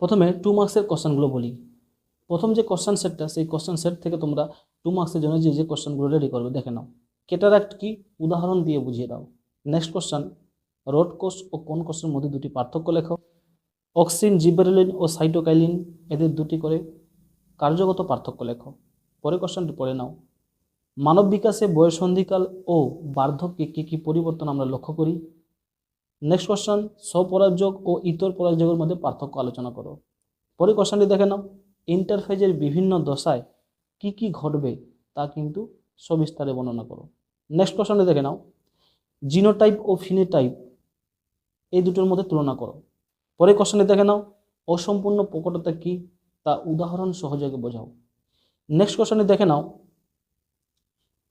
প্রথমে টু মার্কসের কোশ্চেনগুলো বলি। প্রথম যে কোশ্চেন সেটটা সেই কোশ্চেন সেট থেকে তোমরা টু মার্কসের জন্য যে যে কোশ্চেনগুলো রেডি করবে, দেখে নাও। কেটারাক্ট কি? উদাহরণ দিয়ে বুঝিয়ে দাও। নেক্সট কোশ্চেন রোড কোষ ও কোন কোষের মধ্যে দুটি পার্থক্য লেখো? অক্সিন জিবেরলিন ও সাইটোকাইলিন এদের দুটি করে কার্যগত পার্থক্য লেখো। পরে কোশ্চেনটি পড়ে নাও। মানব বিকাশে বয়সন্ধিকাল ও বার্ধক্যে কী কী পরিবর্তন আমরা লক্ষ্য করি? নেক্সট কোশ্চেন স্বপরাগযোগ ও ইতর পরাগযোগের মধ্যে পার্থক্য আলোচনা করো। পরে কোশ্চেনটি দেখে নাও। ইন্টারফেজের বিভিন্ন দশায় কি কি ঘটবে তা কিন্তু সবিস্তারে বর্ণনা করো। নেক্সট কোশ্চেনটি দেখে নাও। জিনোটাইপ ও ফিনোটাইপ এই দুটোর মধ্যে তুলনা করো। পরে কোশ্চেনটি দেখে নাও। অসম্পূর্ণ প্রকটতা কি তা উদাহরণ সহযোগে বোঝাও। নেক্সট কোশ্চেনটি দেখে নাও।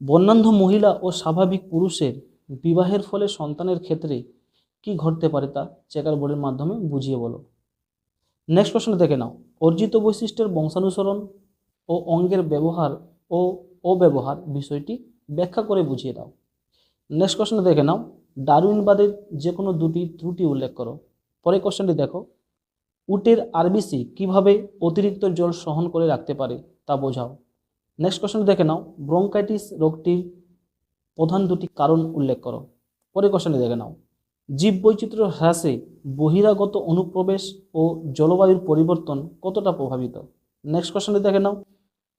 বর্ণান্ধ মহিলা ও স্বাভাবিক পুরুষের বিবাহের ফলে সন্তানের ক্ষেত্রে কি ঘটতে পারে তা চেকার বোর্ডের মাধ্যমে বুঝিয়ে বলো। নেক্সট কোশ্চেন দেখে নাও। অর্জিত বৈশিষ্ট্যের বংশানুসরণ ও অঙ্গের ব্যবহার ও অব্যবহার বিষয়টি ব্যাখ্যা করে বুঝিয়ে দাও। নেক্সট কোশ্চেনে দেখে নাও। ডারউইনবাদের যে কোনো দুটি ত্রুটি উল্লেখ করো। পরে কোশ্চেনটি দেখো। উটের আরবিসি কীভাবে অতিরিক্ত জল সহন করে রাখতে পারে তা বোঝাও। নেক্সট কোশ্চেন দেখে নাও। ব্রঙ্কাইটিস রোগটির প্রধান দুটি কারণ উল্লেখ করো। পরে কোশ্চেনটি দেখে নাও। জীববৈচিত্র্য হ্রাসে বহিরাগত অনুপ্রবেশ ও জলবায়ুর পরিবর্তন কতটা প্রভাবিত? নেক্সট কোশ্চেনটি দেখে নাও।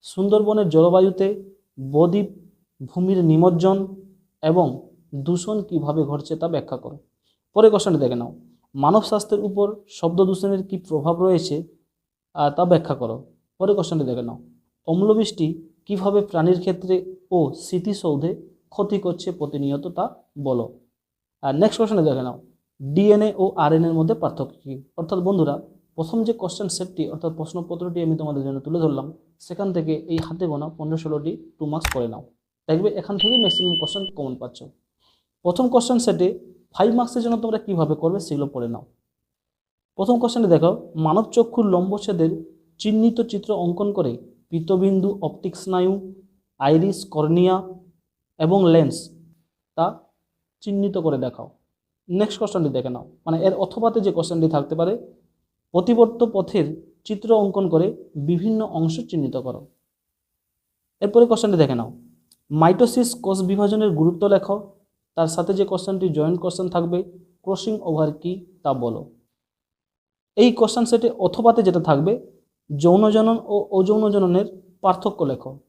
সুন্দরবনের জলবায়ুতে বদ্বীপ ভূমির নিমজ্জন এবং দূষণ কীভাবে ঘটছে তা ব্যাখ্যা করো। পরে কোশ্চেনটি দেখে নাও। মানব স্বাস্থ্যের উপর শব্দ দূষণের কী প্রভাব রয়েছে তা ব্যাখ্যা করো। পরে কোশ্চেনটি দেখে নাও। অম্লবৃষ্টি কীভাবে প্রাণীর ক্ষেত্রে ও স্মৃতিসৌধে ক্ষতি করছে প্রতিনিয়ত তা বলো। আর নেক্সট কোশ্চেনে দেখে নাও। ডিএনএ ও আরএনএ এর মধ্যে পার্থক্য কী? অর্থাৎ বন্ধুরা, প্রথম যে কোশ্চেন সেটটি অর্থাৎ প্রশ্নপত্রটি আমি তোমাদের জন্য তুলে ধরলাম, সেখান থেকে এই হাতে গোনা পনেরো ষোলোটি টু মার্কস করে নাও। দেখবে এখান থেকেই ম্যাক্সিমাম কোশ্চেন কমন পাচ্ছ। প্রথম কোশ্চেন সেটে ফাইভ মার্কসের জন্য তোমরা কীভাবে করবে সেগুলো পড়ে নাও। প্রথম কোশ্চেনে দেখো, মানব চক্ষুর লম্বচ্ছেদের চিহ্নিত চিত্র অঙ্কন করে পিতবিন্দু অপটিক স্নায়ু আইরিস কর্নিয়া এবং লেন্স তা চিহ্নিত করে দেখাও। নেক্সট কোশ্চেনটি দেখে নাও। মানে এর অথবাতে যে কোশ্চেনটি থাকতে পারে, প্রতিবর্ত পথের চিত্র অঙ্কন করে বিভিন্ন অংশ চিহ্নিত করো। এরপরে কোশ্চেনটি দেখে নাও। মাইটোসিস কোষ বিভাজনের গুরুত্ব লেখো। তার সাথে যে কোশ্চেনটি জয়েন্ট কোশ্চেন থাকবে, ক্রসিং ওভার কি তা বলো। এই কোশ্চেন সেটে অথবাতে যেটা থাকবে, যৌন জনন ও অযৌন জননের পার্থক্য লেখো।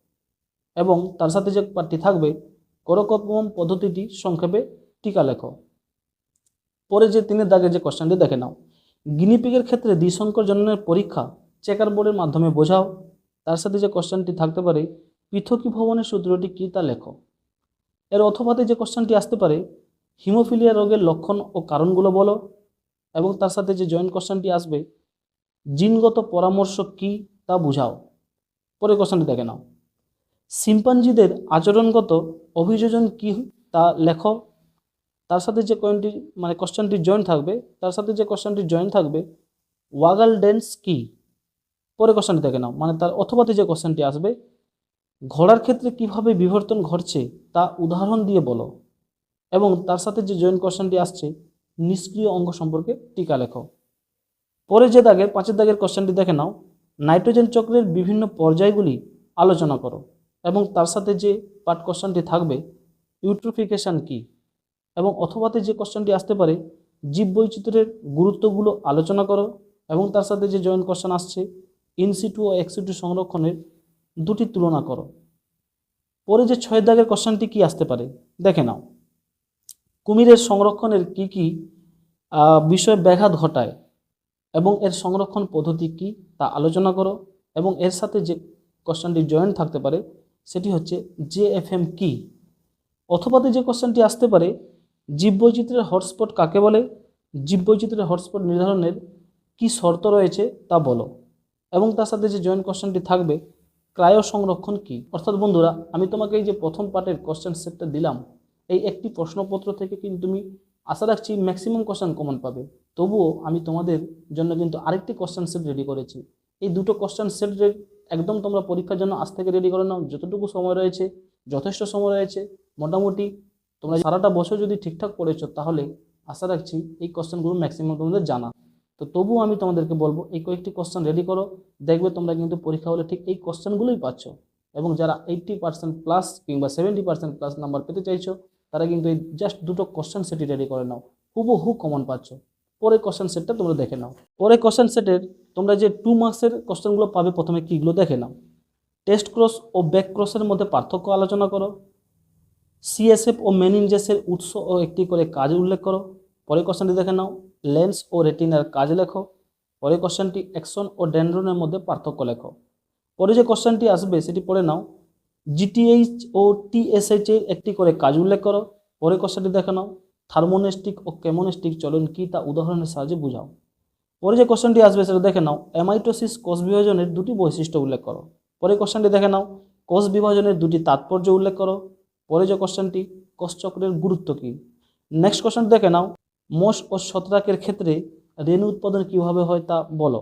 এবং তার সাথে যে পার্টটি থাকবে, করকপম পদ্ধতিটি সংক্ষেপে টিকা লেখো। পরে যে তিনের দাগে যে কোশ্চেনটি দেখে নাও। গিনিপিগের ক্ষেত্রে দ্বিসংকর জননের পরীক্ষা চেকার বোর্ডের মাধ্যমে বোঝাও। তার সাথে যে কোশ্চেনটি থাকতে পারে, পৃথকী ভবনের সূত্রটি কী তা লেখো। এর অথবাতে যে কোশ্চেনটি আসতে পারে হিমোফিলিয়া রোগের লক্ষণ ও কারণগুলো বলো এবং তার সাথে যে জয়েন্ট কোশ্চেনটি আসবে, জিনগত পরামর্শ কী তা বুঝাও। পরে কোশ্চেনটি দেখে নাও। শিম্পাঞ্জিদের আচরণগত অভিযোজন কী তা লেখো। তার সাথে যে কয়েনটি মানে কোশ্চেনটি জয়েন থাকবে, তার সাথে যে কোশ্চেনটি জয়েন থাকবে ওয়াগাল ডেন্স কি? পরে কোশ্চেনটি দেখে নাও। মানে তার অথবাতে যে কোশ্চেনটি আসবে, ঘোড়ার ক্ষেত্রে কীভাবে বিবর্তন ঘটছে তা উদাহরণ দিয়ে বলো। এবং তার সাথে যে জয়েন কোশ্চেনটি আসছে, নিষ্ক্রিয় অঙ্গ সম্পর্কে টিকা লেখো। পরে যে দাগের, পাঁচের দাগের কোশ্চেনটি দেখে নাও। নাইট্রোজেন চক্রের বিভিন্ন পর্যায়গুলি আলোচনা করো। এবং তার সাথে যে পার্ট কোশ্চেনটি থাকবে ইউট্রোফিকেশন কি? এবং অথবাতে যে কোশ্চেনটি আসতে পারে, জীব জীববৈচিত্র্যের গুরুত্বগুলো আলোচনা করো এবং তার সাথে যে জয়েন্ট কোশ্চেন আসছে ইনসিটু ও এক্সিটু সংরক্ষণের দুটি তুলনা করো। পরে যে ছয় দাগের কোশ্চেনটি কি আসতে পারে, দেখে নাও। কুমিরের সংরক্ষণের কি কি বিষয়ে ব্যাঘাত ঘটায় এবং এর সংরক্ষণ পদ্ধতি কি তা আলোচনা করো এবং এর সাথে যে কোশ্চেনটি জয়েন্ট থাকতে পারে, সেটি হচ্ছে জে এফ এম কি? অথবাতে যে কোশ্চেনটি আসতে পারে জীববৈচিত্র্যের হটস্পট কাকে বলে? জীববৈচিত্র্যের হটস্পট নির্ধারণের কি শর্ত রয়েছে তা বলো। এবং তার সাথে যে জয়েন্ট কোশ্চেনটি থাকবে ক্রায় সংরক্ষণ কি? অর্থাৎ বন্ধুরা, আমি তোমাকে এই যে প্রথম পার্টের কোশ্চেন সেটটা দিলাম, এই একটি প্রশ্নপত্র থেকে কিন্তু তুমি আশা রাখছি ম্যাক্সিমাম কোশ্চেন কমন পাবে। তবুও আমি তোমাদের জন্য কিন্তু আরেকটি কোশ্চেন সেট রেডি করেছি। এই দুটো কোশ্চেন সেট একদম তোমরা পরীক্ষার জন্য আজ থেকে রেডি করে নাও। যতটুকু সময় রয়েছে, যথেষ্ট সময় রয়েছে, মোটামুটি তোমরা সারাটা বছর যদি ঠিকঠাক পড়েছো তাহলে আশা রাখছি এই কোশ্চেনগুলো ম্যাক্সিমাম তোমাদের জানা। তো তবুও আমি তোমাদেরকে বলব, এই কয়েকটি কোশ্চেন রেডি করো। দেখবে তোমরা কিন্তু পরীক্ষা হলে ঠিক এই কোশ্চেনগুলোই পাচ্ছ। এবং যারা এইট্টি পার্সেন্ট প্লাস কিংবা সেভেন্টি পার্সেন্ট প্লাস নাম্বার পেতে চাইছো, তারা কিন্তু এই জাস্ট দুটো কোশ্চেন সেটই রেডি করে নাও। হুবহু কমন পাচ্ছ। পরে কোশ্চেন সেটটা তোমরা দেখে নাও। পরে কোশ্চেন সেটের তোমরা যে টু মার্কসের কোশ্চেনগুলো পাবে, প্রথমে কীগুলো দেখে নাও। টেস্ট ক্রস ও ব্যাক ক্রসের মধ্যে পার্থক্য আলোচনা করো। সিএসএফ ও মেনিনজেসের উৎস ও একটি করে কাজ উল্লেখ করো। পরে কোশ্চেনটি দেখে নাও। লেন্স ও রেটিনার কাজ লেখো। পরে কোশ্চেনটি অ্যাকশন ও ডেন্ড্রনের মধ্যে পার্থক্য লেখো। পরে যে কোশ্চেনটি আসবে, সেটি পড়ে নাও। জিটিএইচ ও টিএসএইচ এর একটি করে কাজ উল্লেখ করো। পরে কোশ্চেনটি দেখে নাও। থার্মোনেস্টিক ও কেমোনেস্টিক চলন কী, তা উদাহরণের সাহায্যে বুঝাও। পরে যে কোশ্চেনটি আসবে, সেটা দেখে নাও। অ্যামাইটোসিস কোষ বিভাজনের দুটি বৈশিষ্ট্য উল্লেখ করো। পরে কোশ্চেনটি দেখে নাও। কোষ বিভাজনের দুটি তাৎপর্য উল্লেখ করো। পরে যে কোশ্চেনটি কোষচক্রের গুরুত্ব কী? নেক্সট কোশ্চেন দেখে নাও। মোষ ও ছত্রাকের ক্ষেত্রে রেণু উৎপাদন কীভাবে হয় তা বলো।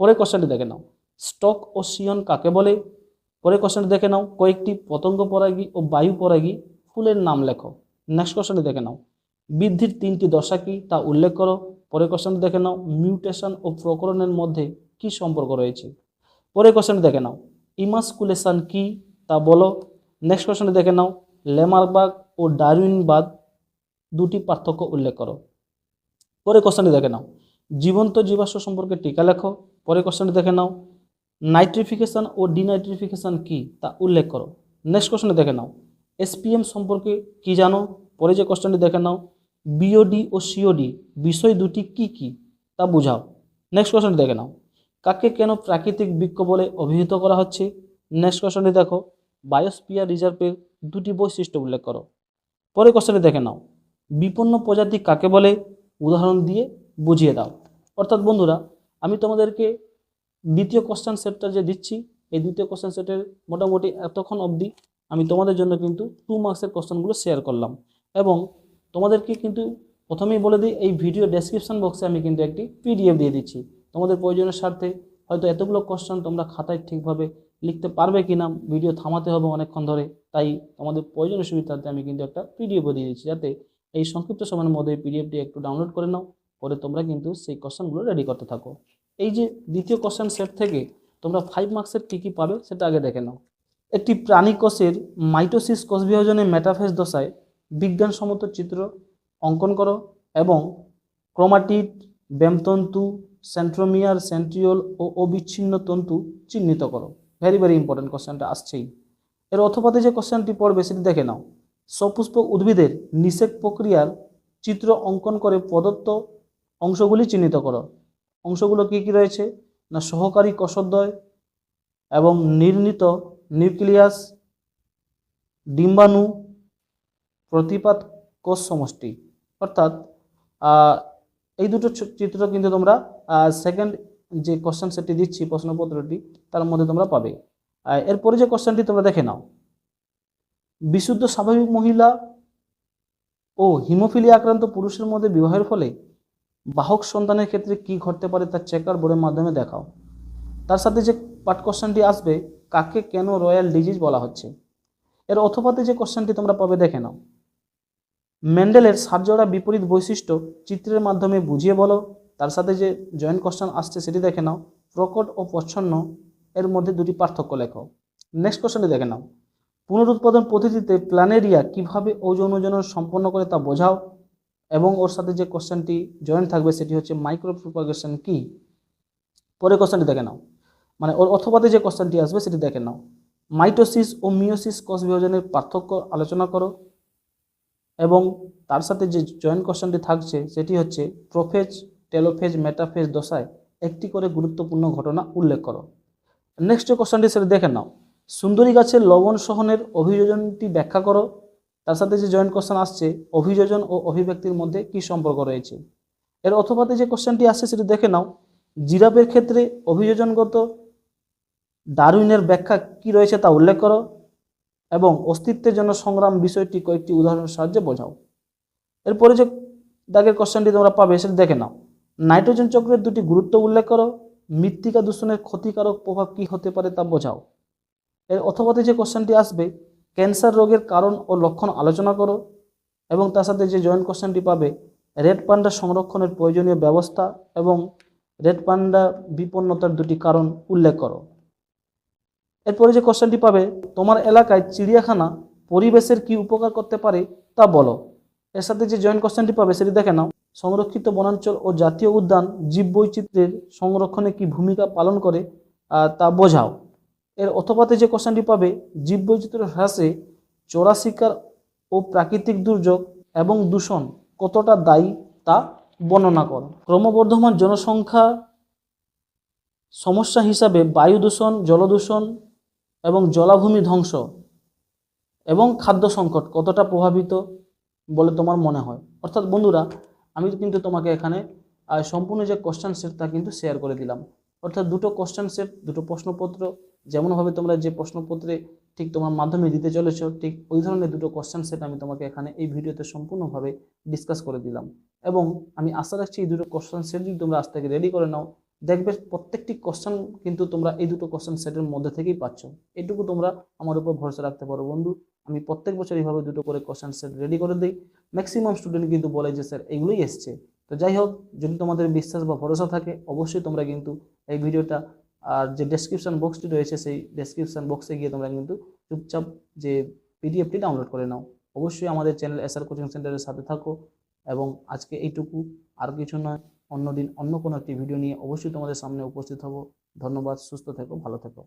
পরে কোশ্চেনটি দেখে নাও। স্টক ও সিয়ন কাকে বলে? পরে কোশ্চেনটি দেখে নাও। কয়েকটি পতঙ্গ পরাগী ও বায়ু পরাগী ফুলের নাম লেখো। নেক্সট কোশ্চেনটি দেখে নাও। বৃদ্ধির তিনটি দশা কী তা উল্লেখ করো। পরে কোশ্চেনটি দেখে নাও। মিউটেশন ও প্রকরণের মধ্যে কী সম্পর্ক রয়েছে? পরে কোশ্চেনটি দেখে নাও। ইমাসকুলেশন কী তা বলো। নেক্সট কোশ্চেনটি দেখে নাও। লেমারবাগ ও ডারউইনবাদ দুটি পার্থক্য উল্লেখ করো। পরে কোশ্চেনটি দেখে নাও। জীবন্ত জীবাশ্ম সম্পর্কে টিকা লেখো। পরে কোশ্চেনটি দেখে নাও। নাইট্রিফিকেশন ও ডিনাইট্রিফিকেশন কী তা উল্লেখ করো। নেক্সট কোশ্চেনটি দেখে নাও। এসপিএম সম্পর্কে কি জানো? পরে যে কোশ্চেনটি দেখে নাও। বিওডি ও সিওডি বিষয় দুটি কি কি তা বুঝাও। নেক্সট কোশ্চেনটি দেখে নাও। কাকে কেন প্রাকৃতিক বৃক্ষ বলে অভিহিত করা হচ্ছে? নেক্সট কোশ্চেনটি দেখো। বায়োস্পিয়ার রিজার্ভের দুটি বৈশিষ্ট্য উল্লেখ করো। পরে কোশ্চেনটি দেখে নাও। বিপন্ন প্রজাতি কাকে বলে? উদাহরণ দিয়ে বুঝিয়ে দাও। অর্থাৎ বন্ধুরা, আমি তোমাদেরকে দ্বিতীয় কোশ্চেন সেটটা যে দিচ্ছি, এই দ্বিতীয় কোশ্চেন সেটের মোটামুটি এতক্ষণ অবধি আমি তোমাদের জন্য কিন্তু টু মার্কসের কোশ্চেনগুলো শেয়ার করলাম। এবং তোমাদেরকে কিন্তু প্রথমেই বলে দিই, এই ভিডিও ডেসক্রিপশন বক্সে আমি কিন্তু একটি পিডিএফ দিয়ে দিচ্ছি। তোমাদের প্রয়োজনের স্বার্থে হয়তো এতগুলো কোশ্চেন তোমরা খাতায় ঠিকভাবে লিখতে পারবে কি না ভিডিও থামাতে হবে অনেকক্ষণ ধরে। তাই আমাদের প্রয়োজনীয় সুবিধার্থে আমি কিন্তু একটা পিডিএফও দিয়ে দিচ্ছি। যাতে এই সংক্ষিপ্ত সময়ের মধ্যে পিডিএফটি একটু ডাউনলোড করে নাও, পরে তোমরা কিন্তু সেই কোশ্চেনগুলো রেডি করতে থাকো। এই যে দ্বিতীয় কোশ্চেন সেট থেকে তোমরা ফাইভ মার্কসের কী কী পাবে সেটা আগে দেখে নাও। একটি প্রাণী কোষের মাইটোসিস কোষ বিভাজনে মেটাফেজ দশায় বিজ্ঞানসম্মত চিত্র অঙ্কন করো এবং ক্রোমাটিড ব্যামতন্তু সেন্ট্রোমিয়ার সেন্ট্রিওল ও অবিচ্ছিন্ন তন্তু চিহ্নিত করো। ভেরি ভেরি ইম্পর্টেন্ট কোশ্চেনটা আসছেই। এর অথপাতে যে কোশ্চেনটি পড়বে, সেটি দেখে নাও। সপুষ্পক উদ্ভিদের নিষেক প্রক্রিয়ার চিত্র অঙ্কন করে প্রদত্ত অংশগুলি চিহ্নিত করো। অংশগুলো কী কী রয়েছে? না, সহকারী কোষদ্বয় এবং নির্ণীত নিউক্লিয়াস, ডিম্বাণু, প্রতিপাত কোষ সমষ্টি। অর্থাৎ এই দুটো চিত্র কিন্তু তোমরা সেকেন্ড যে কোশ্চেন সেটটি দিচ্ছি, প্রশ্নপত্রটি, তার মধ্যে তোমরা পাবে। এরপরে যে কোশ্চেনটি তোমরা দেখে নাও। বিশুদ্ধ স্বাভাবিক মহিলা ও হিমোফিলিয়া আক্রান্ত পুরুষের মধ্যে বিবাহের ফলে বাহক সন্তানের ক্ষেত্রে কি ঘটতে পারে তার চেকার বোর্ডের মাধ্যমে দেখাও। তার সাথে যে পার্ট কোশ্চেনটি আসবে, কাকে কেন রয়্যাল ডিজিজ বলা হচ্ছে? এর অথপাতে যে কোশ্চেনটি তোমরা পাবে দেখে নাও। মেন্ডেলের সাতজোড়া বিপরীত বৈশিষ্ট্য চিত্রের মাধ্যমে বুঝিয়ে বলো। তার সাথে যে জয়েন্ট কোশ্চেন আসছে সেটি দেখে নাও। প্রকট ও প্রচ্ছন্ন এর মধ্যে দুটি পার্থক্য লেখো। নেক্সট কোশ্চেনটি দেখে নাও। পুনরুৎপাদন পদ্ধতিতে প্ল্যানেরিয়া কীভাবে ওজন সম্পন্ন করে তা বোঝাও এবং ওর সাথে যে কোশ্চেনটি জয়েন্ট থাকবে সেটি হচ্ছে মাইক্রো প্রোপাগেশন কি পরে কোশ্চেনটি দেখে নাও। মানে ওর অথবাতে যে কোশ্চেনটি আসবে সেটি দেখে নাও। মাইটোসিস ও মিওসিস কোষ বিভাজনের পার্থক্য আলোচনা করো এবং তার সাথে যে জয়েন্ট কোশ্চেনটি থাকছে সেটি হচ্ছে প্রোফেজ টেলোফেজ, মেটাফেজ দশায় একটি করে গুরুত্বপূর্ণ ঘটনা উল্লেখ করো। নেক্সট কোশ্চেনটি সেটা দেখে নাও। সুন্দরী গাছের লবণ সহনের অভিযোজনটি ব্যাখ্যা করো। তার সাথে যে জয়েন্ট কোশ্চেন আসছে, অভিযোজন ও অভিব্যক্তির মধ্যে কি সম্পর্ক রয়েছে? এর অথবাতে যে কোশ্চেনটি আসছে সেটি দেখে নাও। জিরাফের ক্ষেত্রে অভিযোজনগত ডারউইনের ব্যাখ্যা কি রয়েছে তা উল্লেখ করো এবং অস্তিত্বের জন্য সংগ্রাম বিষয়টি কয়েকটি উদাহরণের সাহায্যে বোঝাও। এরপরে যে দাগের কোশ্চেনটি তোমরা পাবে সেটা দেখে নাও। নাইট্রোজেন চক্রের দুটি গুরুত্ব উল্লেখ করো। মৃত্তিকা দূষণের ক্ষতিকারক প্রভাব কি হতে পারে তা বোঝাও। এর অথবাতে যে কোশ্চেনটি আসবে, ক্যান্সার রোগের কারণ ও লক্ষণ আলোচনা করো এবং তার সাথে যে জয়েন্ট কোশ্চেনটি পাবে, রেড পান্ডা সংরক্ষণের প্রয়োজনীয় ব্যবস্থা এবং রেড পান্ডা বিপন্নতার দুটি কারণ উল্লেখ করো। এরপরে যে কোশ্চেনটি পাবে, তোমার এলাকায় চিড়িয়াখানা পরিবেশের কি উপকার করতে পারে তা বলো। এর সাথে যে জয়েন্ট কোশ্চেনটি পাবে, সেটি দেখে নাও। সংরক্ষিত বনাঞ্চল ও জাতীয় উদ্যান জীববৈচিত্র্যের সংরক্ষণে কি ভূমিকা পালন করে তা বোঝাও। এর অথবাতে যে কোশ্চেনটি পাবে জীববৈচিত্র্য হ্রাসে চোরা শিকার ও প্রাকৃতিক দুর্যোগ এবং দূষণ কতটা দায়ী তা বর্ণনা করো। ক্রমবর্ধমান জনসংখ্যা সমস্যা হিসাবে বায়ু দূষণ জলদূষণ এবং জলাভূমি ধ্বংস এবং খাদ্য সংকট কতটা প্রভাবিত বলে তোমার মনে হয়? অর্থাৎ বন্ধুরা আমি কিন্তু তোমাকে এখানে সম্পূর্ণ যে কোশ্চেন সেট তা কিন্তু শেয়ার করে দিলাম। অর্থাৎ দুটো কোশ্চেন সেট দুটো প্রশ্নপত্র, যেমনভাবে তোমরা যে প্রশ্নপত্রে ঠিক তোমার মাধ্যমে দিতে চলেছ, ঠিক ওই ধরনের দুটো কোশ্চেন সেট আমি তোমাকে এখানে এই ভিডিওতে সম্পূর্ণভাবে ডিসকাস করে দিলাম। এবং আমি আশা রাখছি এই দুটো কোশ্চেন সেট যদি তোমরা আজ থেকে রেডি করে নাও দেখবে প্রত্যেকটি কোশ্চেন কিন্তু তোমরা এই দুটো কোশ্চেন সেটের মধ্যে থেকেই পাচ্ছ। এটুকু তোমরা আমার উপর ভরসা রাখতে পারো বন্ধু। আমি প্রত্যেক বছর এইভাবে দুটো করে কোশ্চেন সেট রেডি করে দিই। ম্যাক্সিমাম স্টুডেন্ট কিন্তু বলে যে স্যার এগুলোই এসছে। তো যাই হোক, যদি তোমাদের বিশ্বাস বা ভরসা থাকে, অবশ্যই তোমরা কিন্তু এই ভিডিওটা আর যে ডেসক্রিপশন বক্সটি রয়েছে, সেই ডেসক্রিপশন বক্সে গিয়ে তোমরা কিন্তু চুপচাপ যে পিডিএফটি ডাউনলোড করে নাও। অবশ্যই আমাদের চ্যানেল এসআর কোচিং সেন্টারের সাথে থাকো এবং আজকে এইটুকু। আর কিছু নয়। অন্যদিন অন্য কোনো একটি ভিডিও নিয়ে অবশ্যই তোমাদের সামনে উপস্থিত হব। ধন্যবাদ, সুস্থ থেকো, ভালো থেকো।